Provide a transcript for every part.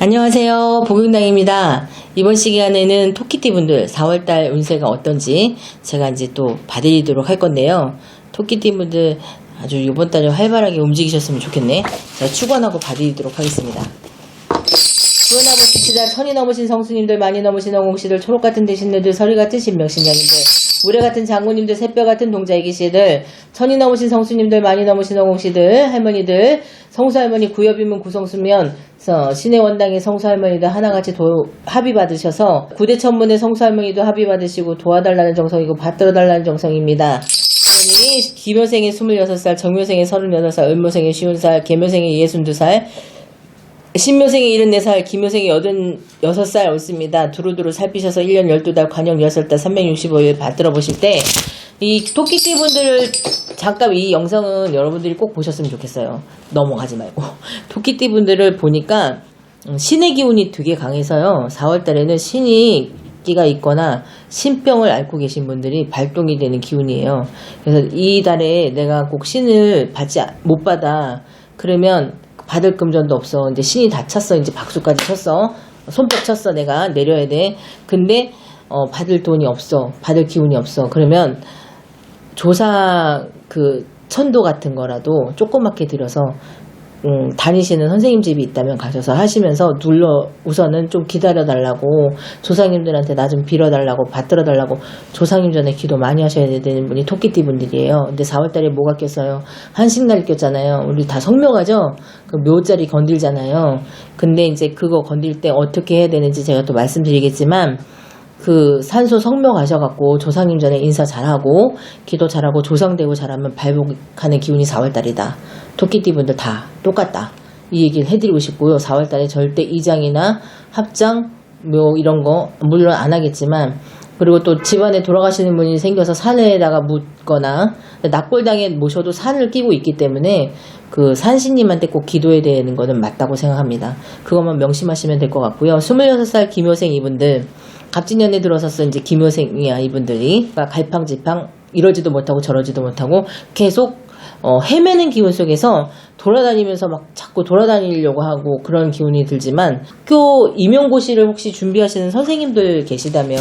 안녕하세요. 복용당입니다. 이번 시간에는 토끼띠 분들 4월달 운세가 어떤지 제가 이제 또 봐드리도록 할 건데요. 토끼띠 분들 아주 이번 달에 활발하게 움직이셨으면 좋겠네. 제가 축원하고 봐드리도록 하겠습니다. 구원하고 지치다 천이 넘으신 성수님들 많이 넘으신 어공씨들 초록 같은 대신들들 서리 같은 신명신장님들 우레 같은 장군님들 새뼈 같은 동자이기씨들 천이 넘으신 성수님들 많이 넘으신 어공씨들 할머니들 성수할머니 구엽이면 구성수면 서 신의 원당의 성수할머니들 하나같이 도, 합의 받으셔서 구대천문의 성수할머니도 합의 받으시고 도와달라는 정성이고 받들어달라는 정성입니다. 그러니 기묘생의 26살, 정묘생의 36살, 을묘생의 50살, 개묘생의 62살, 신묘생의 74살, 김묘생의 86살 옳습니다. 두루두루 살피셔서 1년 12달, 관영 6달, 365일 받들어 보실 때, 이 토끼띠 분들을 잠깐 이 영상은 여러분들이 꼭 보셨으면 좋겠어요. 넘어가지 말고. 토끼띠 분들을 보니까 음, 신의 기운이 되게 강해서요. 4월 달에는 신이 기가 있거나 신병을 앓고 계신 분들이 발동이 되는 기운이에요. 그래서 이 달에 내가 꼭 신을 받지 아- 못 받아. 그러면 받을 금전도 없어. 이제 신이 다 찼어. 이제 박수까지 쳤어. 손뼉 쳤어. 내가 내려야 돼. 근데 어, 받을 돈이 없어. 받을 기운이 없어. 그러면 조사 그 천도 같은 거라도 조그맣게 들여서 음, 다니시는 선생님 집이 있다면 가셔서 하시면서 눌러 우선은 좀 기다려 달라고 조상님들한테 나 좀 빌어 달라고 받들어 달라고 조상님 전에 기도 많이 하셔야 되는 분이 토끼띠 분들이에요. 근데 4월 달에 뭐가 꼈어요? 한식날 꼈잖아요. 우리 다 성묘가죠? 그 묘자리 건들잖아요. 근데 이제 그거 건들 때 어떻게 해야 되는지 제가 또 말씀드리겠지만 그 산소 성묘 가셔갖고 조상님 전에 인사 잘하고 기도 잘하고 조상되고 잘하면 발복하는 기운이 4월달이다. 토끼띠 분들 다 똑같다. 이 얘기를 해드리고 싶고요. 4월달에 절대 이장이나 합장 묘 이런 거 물론 안 하겠지만 그리고 또 집안에 돌아가시는 분이 생겨서 산에다가 묻거나 낙골당에 모셔도 산을 끼고 있기 때문에 그 산신님한테 꼭 기도해야 되는 거는 맞다고 생각합니다. 그것만 명심하시면 될 것 같고요. 26살 김효생 이분들 갑진년에 들어서서 이제 김효생이야 이분들이 그러니까 갈팡질팡 이러지도 못하고 저러지도 못하고 계속 어, 헤매는 기운 속에서 돌아다니면서 막 자꾸 돌아다니려고 하고 그런 기운이 들지만 학교 임용고시를 혹시 준비하시는 선생님들 계시다면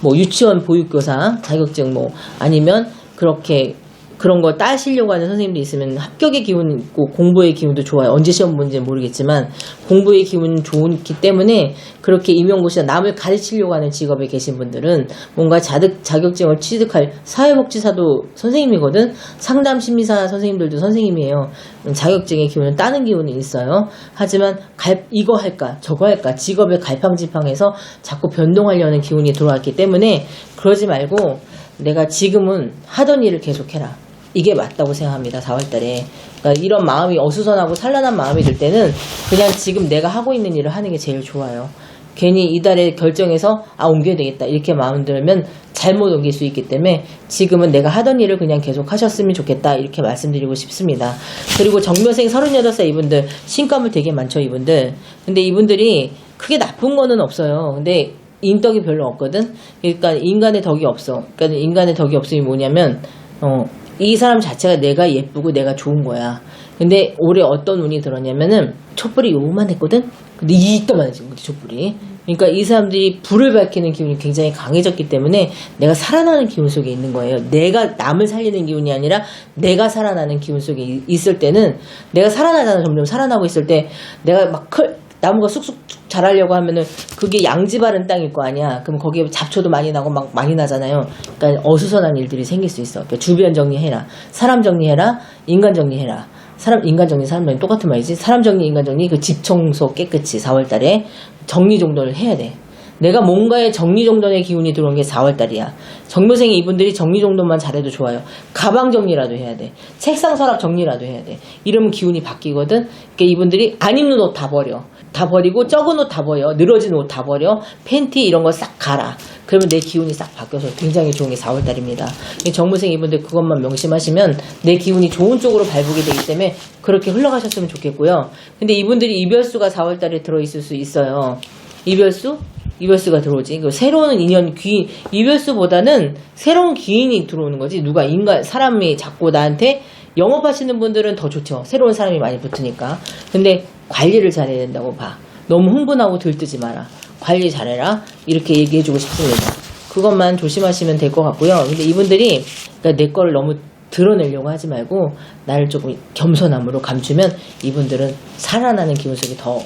뭐 유치원 보육교사 자격증 뭐 아니면 그렇게 그런 거 따시려고 하는 선생님도 있으면 합격의 기운 있고 공부의 기운도 좋아요. 언제 시험 본지 모르겠지만 공부의 기운이 좋기 때문에 그렇게 임용고시나 남을 가르치려고 하는 직업에 계신 분들은 뭔가 자득, 자격증을 취득할 사회복지사도 선생님이거든. 상담 심리사 선생님들도 선생님이에요. 음, 자격증의 기운을 따는 기운이 있어요. 하지만 갈, 이거 할까 저거 할까 직업에 갈팡질팡해서 자꾸 변동하려는 기운이 들어왔기 때문에 그러지 말고 내가 지금은 하던 일을 계속해라. 이게 맞다고 생각합니다. 4월 달에. 그러니까 이런 마음이 어수선하고 산란한 마음이 들 때는 그냥 지금 내가 하고 있는 일을 하는 게 제일 좋아요. 괜히 이달에 결정해서 아 옮겨야 되겠다 이렇게 마음 들면 잘못 옮길 수 있기 때문에 지금은 내가 하던 일을 그냥 계속 하셨으면 좋겠다 이렇게 말씀드리고 싶습니다. 그리고 정묘생 38살 이분들 신감을 되게 많죠 이분들. 근데 이분들이 크게 나쁜 거는 없어요. 근데 인덕이 별로 없거든. 그러니까 인간의 덕이 없어. 그러니까 인간의 덕이 없음이 뭐냐면 어, 이 사람 자체가 내가 예쁘고 내가 좋은 거야. 근데 올해 어떤 운이 들었냐면은 촛불이 요만했거든. 근데 이따만해진 거지 촛불이. 그러니까 이 사람들이 불을 밝히는 기운이 굉장히 강해졌기 때문에 내가 살아나는 기운 속에 있는 거예요. 내가 남을 살리는 기운이 아니라 내가 살아나는 기운 속에 이- 있을 때는 내가 살아나잖아 점점 살아나고 있을 때 내가 막 클, 나무가 쑥쑥 자라려고 하면은 그게 양지 바른 땅일 거 아니야. 그럼 거기에 잡초도 많이 나고 막 많이 나잖아요. 그러니까 어수선한 일들이 생길 수 있어. 그러니까 주변 정리해라. 사람 정리해라. 인간 정리해라. 사람 인간 정리 사람 정리 똑같은 말이지. 사람 정리 인간 정리 그 집 청소 깨끗이 4월 달에 정리 정돈을 해야 돼. 내가 뭔가의 정리정돈의 기운이 들어온 게 4월달이야. 정묘생의 이분들이 정리정돈만 잘해도 좋아요. 가방 정리라도 해야 돼. 책상 서랍 정리라도 해야 돼. 이러면 기운이 바뀌거든. 그러니까 이분들이 안 입는 옷 다 버려. 다 버리고 적은 옷 다 버려. 늘어진 옷 다 버려. 팬티 이런 거 싹 갈아. 그러면 내 기운이 싹 바뀌어서 굉장히 좋은 게 4월달입니다. 정무생 이분들 그것만 명심하시면 내 기운이 좋은 쪽으로 발복이 되기 때문에 그렇게 흘러가셨으면 좋겠고요. 근데 이분들이 이별수가 4월달에 들어있을 수 있어요. 이별수? 이별수가 들어오지. 그 새로운 인연 귀인 이별수보다는 새로운 귀인이 들어오는 거지. 누가 인간 사람이 자꾸 나한테 영업하시는 분들은 더 좋죠. 새로운 사람이 많이 붙으니까. 근데 관리를 잘해야 된다고 봐. 너무 흥분하고 들뜨지 마라. 관리 잘해라. 이렇게 얘기해주고 싶습니다. 그것만 조심하시면 될 것 같고요. 근데 이분들이 그러니까 내 거를 너무 드러내려고 하지 말고 나를 조금 겸손함으로 감추면 이분들은 살아나는 기분 속에 더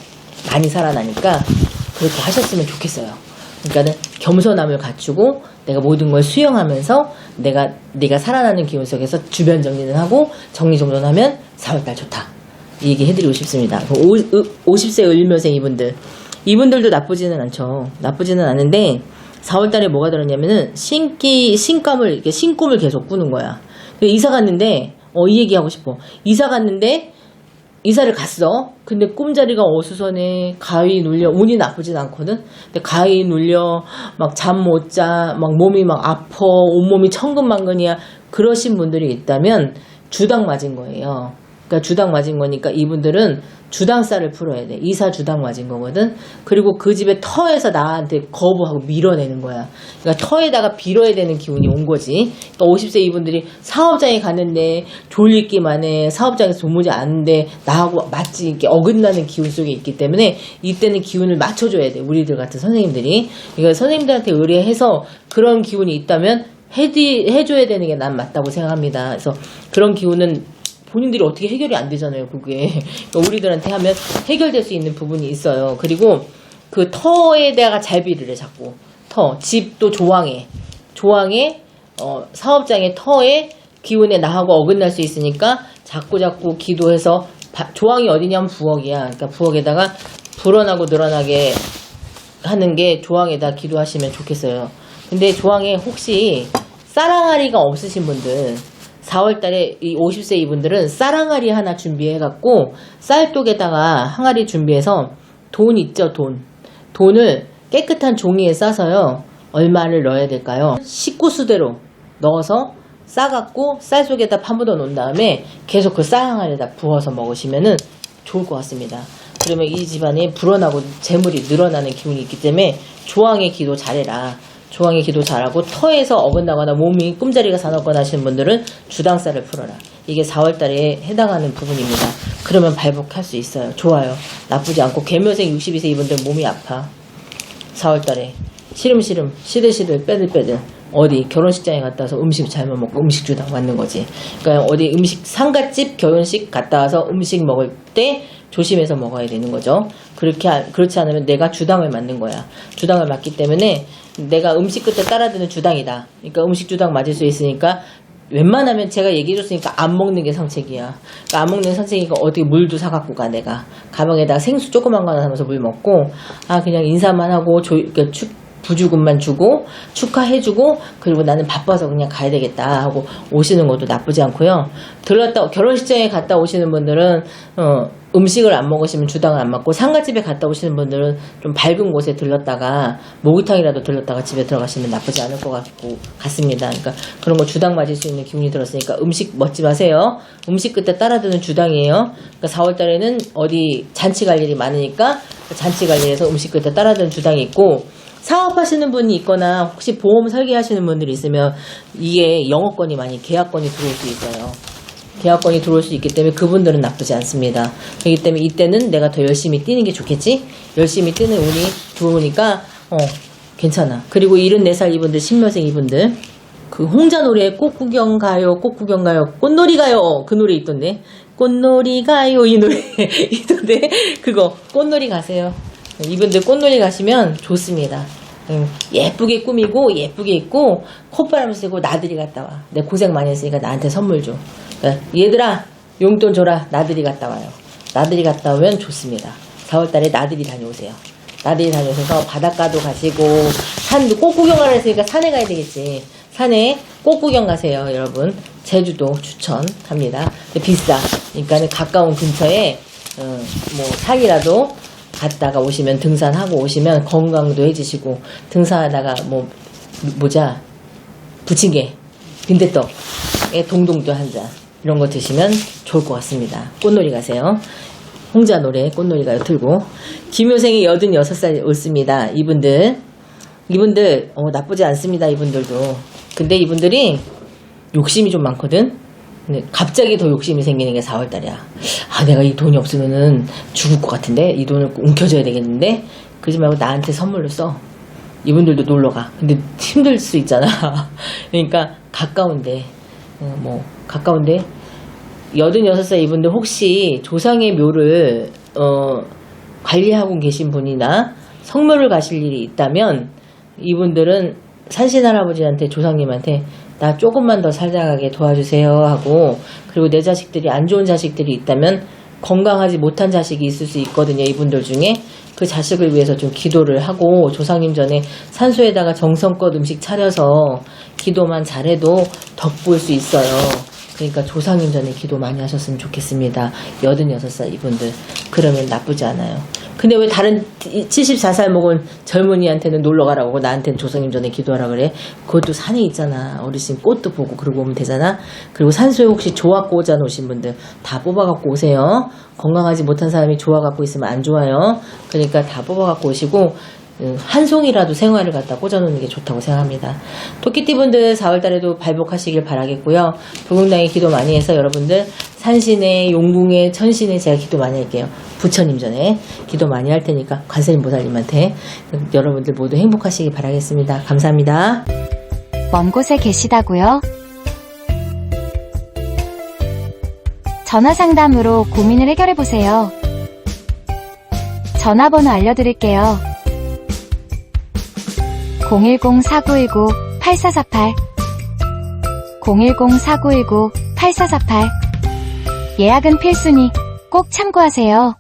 많이 살아나니까 그렇게 하셨으면 좋겠어요. 그러니까는 겸손함을 갖추고 내가 모든 걸 수용하면서 내가 내가 살아나는 기분 속에서 주변 정리는 하고 정리정돈하면 4월달 좋다. 이 얘기 해드리고 싶습니다. 50세 을묘생 이분들 이분들도 나쁘지는 않죠. 나쁘지는 않은데 4월달에 뭐가 들었냐면은 신기 신감을 신꿈을 계속 꾸는 거야. 근데 이사 갔는데 어 이 얘기하고 싶어. 이사 갔는데 이사를 갔어. 근데 꿈자리가 어수선해. 가위 눌려. 운이 나쁘진 않거든. 근데 가위 눌려. 막 잠 못 자. 막 몸이 막 아파. 온몸이 천근만근이야. 그러신 분들이 있다면 주당 맞은 거예요. 그러니까 주당 맞은 거니까 이분들은 주당살을 풀어야 돼. 이사 주당 맞은 거거든. 그리고 그 집에 터에서 나한테 거부하고 밀어내는 거야. 그러니까 터에다가 빌어야 되는 기운이 온 거지. 그러니까 50세 이분들이 사업장에 갔는데 졸리기만 해. 사업장에서 도무지 안 돼. 나하고 맞지 이렇게 어긋나는 기운 속에 있기 때문에 이때는 기운을 맞춰줘야 돼. 우리들 같은 선생님들이. 그러니까 선생님들한테 의뢰해서 그런 기운이 있다면 해디, 해줘야 되는 게 난 맞다고 생각합니다. 그래서 그런 기운은 본인들이 어떻게 해결이 안 되잖아요, 그게. 그러니까 우리들한테 하면 해결될 수 있는 부분이 있어요. 그리고 그 터에다가 잘 비를 해, 자꾸. 터. 집도 조항에. 조항에, 어, 사업장의 터에 기운에 나하고 어긋날 수 있으니까 자꾸 자꾸 기도해서 바- 조항이 어디냐면 부엌이야. 그러니까 부엌에다가 불어나고 늘어나게 하는 게 조항에다 기도하시면 좋겠어요. 근데 조항에 혹시 쌀항아리가 없으신 분들 4월 달에 이 50세 이분들은 쌀항아리 하나 준비해갖고 쌀독에다가 항아리 준비해서 돈 있죠, 돈. 돈을 깨끗한 종이에 싸서요. 얼마를 넣어야 될까요? 식구수대로 넣어서 싸갖고 쌀 속에다 파묻어 놓은 다음에 계속 그 쌀항아리에다 부어서 먹으시면은 좋을 것 같습니다. 그러면 이 집안에 불어나고 재물이 늘어나는 기운이 있기 때문에 조항의 기도 잘해라. 조항의 기도 잘하고 터에서 어긋나거나 몸이 꿈자리가 사납거나 하시는 분들은 주당살을 풀어라. 이게 4월달에 해당하는 부분입니다. 그러면 발복할 수 있어요. 좋아요. 나쁘지 않고 개묘생 62세 이분들 몸이 아파. 4월달에 시름시름 시들시들 빼들빼들 어디 결혼식장에 갔다 와서 음식 잘못 먹고 음식 주당 맞는 거지. 그러니까 어디 음식 상갓집 결혼식 갔다 와서 음식 먹을 때 조심해서 먹어야 되는 거죠. 그렇게 안- 그렇지 않으면 내가 주당을 맞는 거야. 주당을 맞기 때문에 내가 음식 끝에 따라드는 주당이다. 그러니까 음식 주당 맞을 수 있으니까 웬만하면 제가 얘기해줬으니까 안 먹는 게 상책이야. 그러니까 안 먹는 상책이니까 어디 물도 사갖고 가 내가 가방에다가 생수 조그만 거 하나 사면서 물 먹고 아 그냥 인사만 하고 조, 그러니까 축 부주금만 주고 축하해주고 그리고 나는 바빠서 그냥 가야 되겠다 하고 오시는 것도 나쁘지 않고요. 들렀다 결혼식장에 갔다 오시는 분들은 어, 음식을 안 먹으시면 주당을 안 맞고 상가집에 갔다 오시는 분들은 좀 밝은 곳에 들렀다가 목욕탕이라도 들렀다가 집에 들어가시면 나쁘지 않을 것 같고 같습니다. 그러니까 그런 거 주당 맞을 수 있는 기운이 들었으니까 음식 먹지 마세요. 음식 그때 따라드는 주당이에요. 그러니까 4월 달에는 어디 잔치 갈 일이 많으니까 그 잔치 갈 일에서 음식 그때 따라드는 주당이 있고 사업하시는 분이 있거나 혹시 보험 설계하시는 분들이 있으면 이게 영업권이 많이 계약권이 들어올 수 있어요. 계약권이 들어올 수 있기 때문에 그분들은 나쁘지 않습니다. 그렇기 때문에 이때는 내가 더 열심히 뛰는 게 좋겠지? 열심히 뛰는 운이 들어오니까 어 괜찮아. 그리고 74살 이분들, 신묘생 이분들 그 홍자 노래 꽃 구경 가요, 꽃 구경 가요, 꽃놀이 가요 그 노래 있던데 꽃놀이 가요 이 노래 있던데 그거 꽃놀이 가세요. 이분들 꽃놀이 가시면 좋습니다. 음, 예쁘게 꾸미고 예쁘게 입고 콧바람 쐬고 나들이 갔다 와. 내 고생 많이 했으니까 나한테 선물 줘. 그러니까 얘들아 용돈 줘라. 나들이 갔다 와요. 나들이 갔다 오면 좋습니다. 4월달에 나들이 다녀오세요. 나들이 다녀오셔서 바닷가도 가시고 산도 꽃 구경하라 했으니까 산에 가야 되겠지. 산에 꽃 구경 가세요, 여러분. 제주도 추천합니다. 비싸. 그러니까는 가까운 근처에 어, 뭐 산이라도 갔다가 오시면 등산하고 오시면 건강도 해주시고 등산하다가 뭐 모자 부침개 빈대떡에 동동도 한 잔 이런 거 드시면 좋을 것 같습니다. 꽃놀이 가세요. 홍자 노래 꽃놀이 가요 틀고 김효생이 86살 옳습니다. 이분들 이분들 어, 나쁘지 않습니다. 이분들도 근데 이분들이 욕심이 좀 많거든. 근데 갑자기 더 욕심이 생기는 게 4월 달이야. 아, 내가 이 돈이 없으면은 죽을 것 같은데 이 돈을 움켜줘야 되겠는데 그러지 말고 나한테 선물로 써. 이분들도 놀러 가. 근데 힘들 수 있잖아. 그러니까 가까운데 어, 뭐 가까운데 86살 이분들 혹시 조상의 묘를 어, 관리하고 계신 분이나 성묘를 가실 일이 있다면 이분들은 산신 할아버지한테 조상님한테 나 조금만 더 살아가게 도와주세요 하고 그리고 내 자식들이 안 좋은 자식들이 있다면 건강하지 못한 자식이 있을 수 있거든요 이분들 중에 그 자식을 위해서 좀 기도를 하고 조상님 전에 산소에다가 정성껏 음식 차려서 기도만 잘해도 덕볼 수 있어요 그러니까 조상님 전에 기도 많이 하셨으면 좋겠습니다. 86살 이분들. 그러면 나쁘지 않아요. 근데 왜 다른 74살 먹은 젊은이한테는 놀러 가라고 하고 나한테는 조상님 전에 기도하라 그래? 그것도 산에 있잖아. 어르신 꽃도 보고 그러고 오면 되잖아. 그리고 산소에 혹시 조화 꽂아 놓으신 분들 다 뽑아 갖고 오세요. 건강하지 못한 사람이 조화 갖고 있으면 안 좋아요. 그러니까 다 뽑아 갖고 오시고 음, 한 송이라도 생활을 갖다 꽂아놓는 게 좋다고 생각합니다. 토끼띠분들 4월달에도 발복하시길 바라겠고요. 부흥당에 기도 많이 해서 여러분들 산신에 용궁에 천신에 제가 기도 많이 할게요. 부처님 전에 기도 많이 할 테니까 관세님 보살님한테 여러분들 모두 행복하시길 바라겠습니다. 감사합니다. 먼 곳에 계시다고요? 전화 상담으로 고민을 해결해 보세요. 전화번호 알려드릴게요. 010-4919-8448 010-4919-8448 예약은 필수니 꼭 참고하세요.